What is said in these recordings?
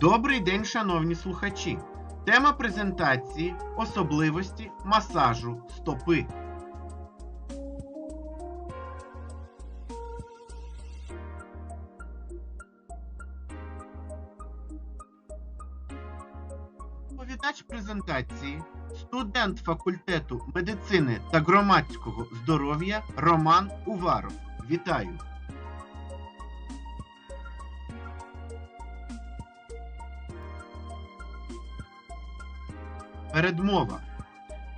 Добрий день, шановні слухачі! Тема презентації особливості масажу стопи. Доповідач презентації студент факультету медицини та громадського здоров'я Роман Уваров. Вітаю! Передмова.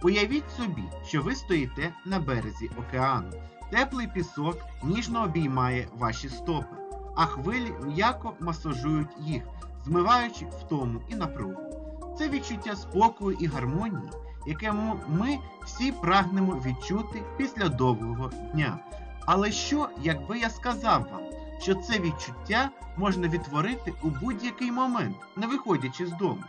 Уявіть собі, що ви стоїте на березі океану. Теплий пісок ніжно обіймає ваші стопи, а хвилі м'яко масажують їх, змиваючи втому і напругу. Це відчуття спокою і гармонії, яке ми всі прагнемо відчути після довгого дня. Але що, якби я сказав вам, що це відчуття можна відтворити у будь-який момент, не виходячи з дому?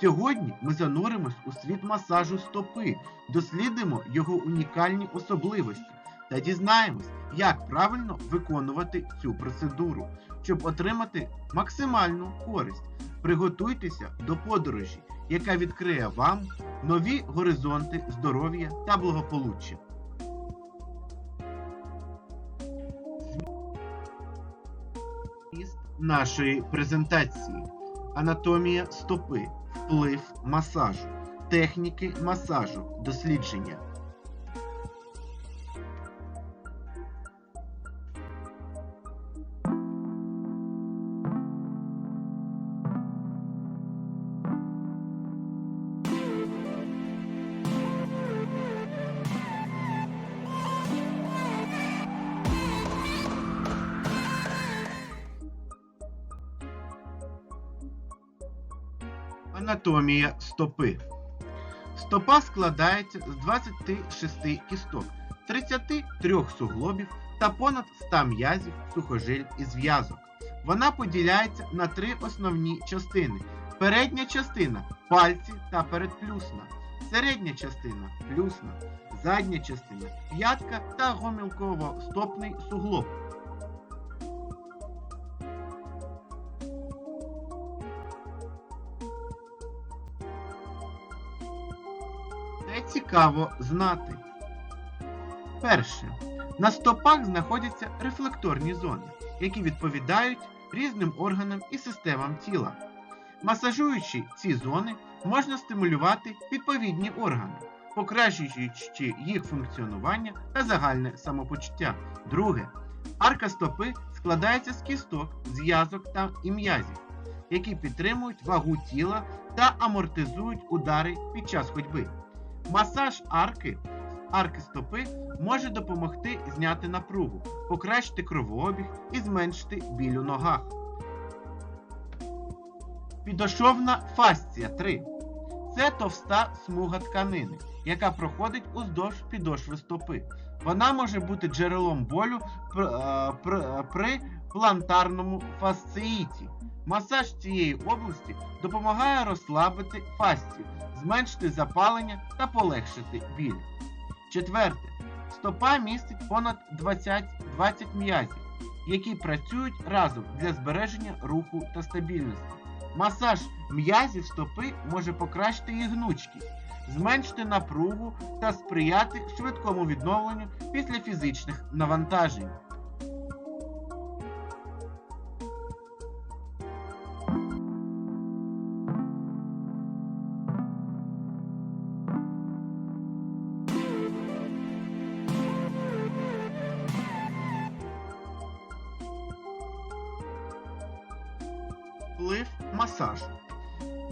Сьогодні ми зануримось у світ масажу стопи, дослідимо його унікальні особливості та дізнаємось, як правильно виконувати цю процедуру, щоб отримати максимальну користь. Приготуйтеся до подорожі, яка відкриє вам нові горизонти здоров'я та благополуччя. Нашої презентації. Анатомія стопи, вплив масажу, техніки масажу, дослідження. Анатомія стопи. Стопа складається з 26 кісток, 33 суглобів та понад 100 м'язів, сухожиль і зв'язок. Вона поділяється на три основні частини: передня частина пальці та передплюсна, середня частина плюсна, задня частина п'ятка та гомілково-стопний суглоб. Цікаво знати. Перше. На стопах знаходяться рефлекторні зони, які відповідають різним органам і системам тіла. Масажуючи ці зони, можна стимулювати відповідні органи, покращуючи їх функціонування та загальне самопочуття. Друге. Арка стопи складається з кісток, зв'язок та і м'язів, які підтримують вагу тіла та амортизують удари під час ходьби. Масаж арки, арки стопи може допомогти зняти напругу, покращити кровообіг і зменшити біль у ногах. Підошовна фасція 3. Це товста смуга тканини, яка проходить уздовж підошви стопи. Вона може бути джерелом болю е, е, при плантарному фасциїті. Масаж цієї області допомагає розслабити фасцію, зменшити запалення та полегшити біль. Четверте. Стопа містить понад 20, 20 м'язів, які працюють разом для збереження руху та стабільності. Масаж м'язів стопи може покращити їх гнучкість, зменшити напругу та сприяти швидкому відновленню після фізичних навантажень. Масажу.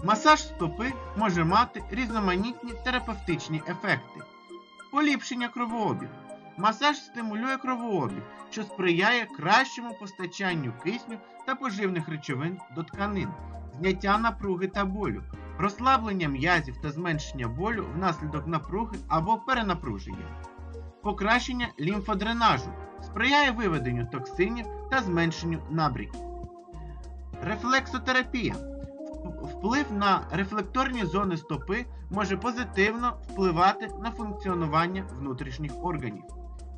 Масаж стопи може мати різноманітні терапевтичні ефекти. Поліпшення кровообігу. Масаж стимулює кровообіг, що сприяє кращому постачанню кисню та поживних речовин до тканин, зняття напруги та болю, розслаблення м'язів та зменшення болю внаслідок напруги або перенапруження, покращення лімфодренажу, сприяє виведенню токсинів та зменшенню набріків. Рефлексотерапія. Вплив на рефлекторні зони стопи може позитивно впливати на функціонування внутрішніх органів.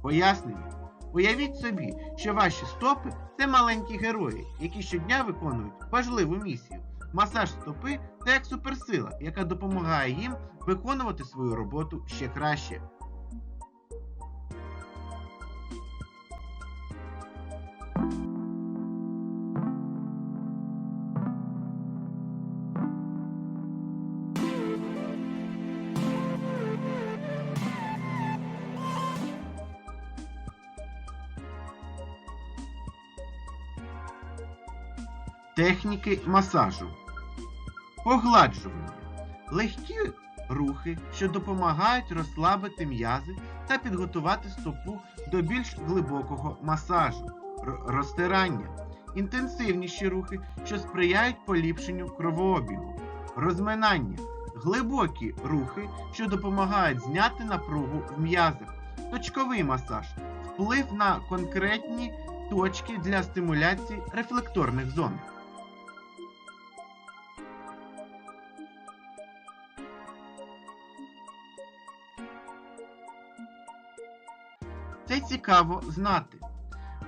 Пояснення. Уявіть собі, що ваші стопи це маленькі герої, які щодня виконують важливу місію. Масаж стопи це як суперсила, яка допомагає їм виконувати свою роботу ще краще. Техніки масажу. Погладжування. Легкі рухи, що допомагають розслабити м'язи та підготувати стопу до більш глибокого масажу. Розтирання. Інтенсивніші рухи, що сприяють поліпшенню кровообігу. Розминання. Глибокі рухи, що допомагають зняти напругу в м'язах. Точковий масаж. Вплив на конкретні точки для стимуляції рефлекторних зон. Цікаво знати.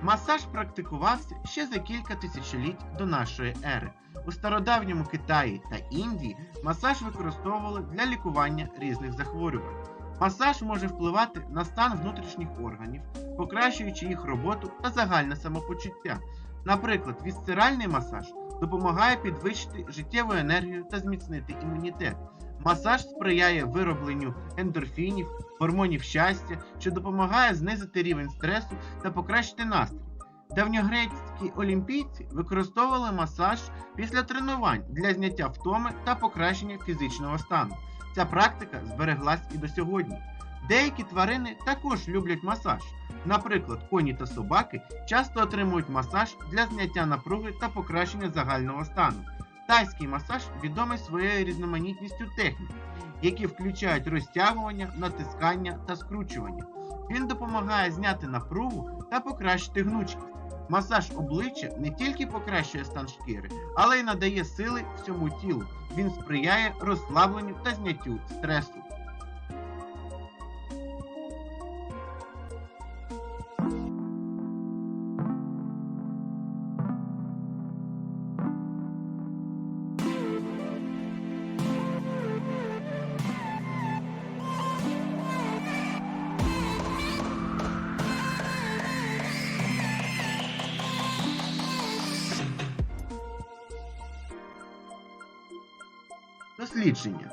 Масаж практикувався ще за кілька тисячоліть до нашої ери. У стародавньому Китаї та Індії масаж використовували для лікування різних захворювань. Масаж може впливати на стан внутрішніх органів, покращуючи їх роботу та загальне самопочуття. Наприклад, вісцеральний масаж допомагає підвищити життєву енергію та зміцнити імунітет. Масаж сприяє виробленню ендорфінів, гормонів щастя, що допомагає знизити рівень стресу та покращити настрій. Давньогрецькі олімпійці використовували масаж після тренувань для зняття втоми та покращення фізичного стану. Ця практика збереглась і до сьогодні. Деякі тварини також люблять масаж. Наприклад, коні та собаки часто отримують масаж для зняття напруги та покращення загального стану. Тайський масаж відомий своєю різноманітністю технік, які включають розтягування, натискання та скручування. Він допомагає зняти напругу та покращити гнучкість. Масаж обличчя не тільки покращує стан шкіри, але й надає сили всьому тілу. Він сприяє розслабленню та зняттю стресу. Дослідження.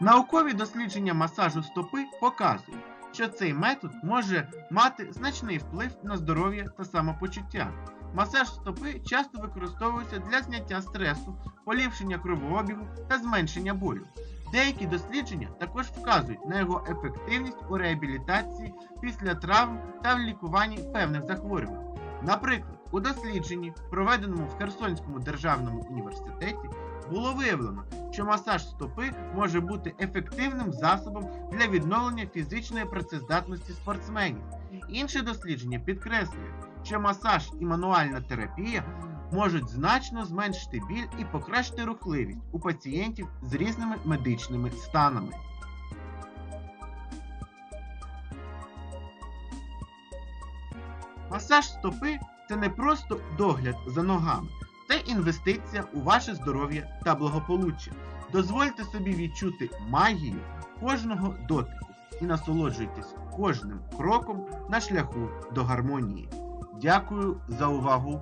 Наукові дослідження масажу стопи показують, що цей метод може мати значний вплив на здоров'я та самопочуття. Масаж стопи часто використовується для зняття стресу, поліпшення кровообігу та зменшення болю. Деякі дослідження також вказують на його ефективність у реабілітації після травм та в лікуванні певних захворювань. Наприклад, у дослідженні, проведеному в Херсонському державному університеті, було виявлено, що масаж стопи може бути ефективним засобом для відновлення фізичної працездатності спортсменів. Інше дослідження підкреслює, що масаж і мануальна терапія можуть значно зменшити біль і покращити рухливість у пацієнтів з різними медичними станами. Масаж стопи це не просто догляд за ногами, це інвестиція у ваше здоров'я та благополуччя. Дозвольте собі відчути магію кожного дотику і насолоджуйтесь кожним кроком на шляху до гармонії. Дякую за увагу!